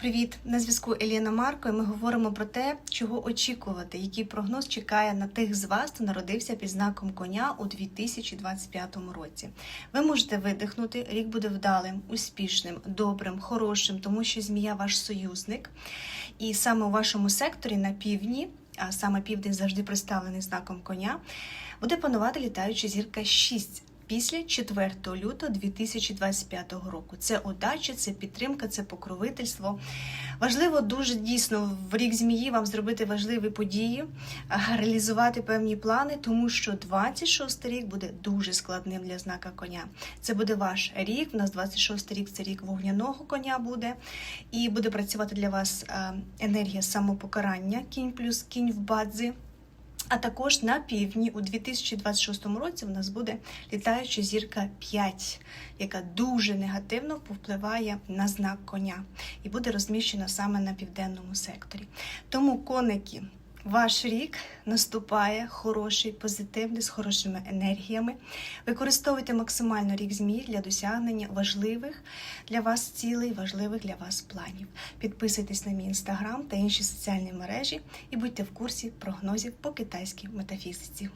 Привіт! На зв'язку Еліна Марко. і Ми говоримо про те, чого очікувати, який прогноз чекає на тих з вас, хто народився під знаком коня у 2025 році. Ви можете видихнути, рік буде вдалим, успішним, добрим, хорошим, тому що змія ваш союзник. І саме у вашому секторі на півдні, а саме південь завжди представлений знаком коня, буде панувати літаюча зірка 6 після 4 лютого 2025 року. Це удача, це підтримка, це покровительство. Важливо дуже дійсно в рік змії вам зробити важливі події, реалізувати певні плани, тому що 26 рік буде дуже складним для знака коня. Це буде ваш рік. У нас 26 рік це рік вогняного коня буде, і буде працювати для вас енергія самопокарання, кінь плюс кінь в бадзі. А також на півдні у 2026 році в нас буде літаюча зірка 5, яка дуже негативно повпливає на знак коня і буде розміщена саме на південному секторі. Тому коники. Ваш рік наступає хороший, позитивний, з хорошими енергіями. Використовуйте максимально рік змій для досягнення важливих для вас цілей, важливих для вас планів. Підписуйтесь на мій інстаграм та інші соціальні мережі і будьте в курсі прогнозів по китайській метафізиці.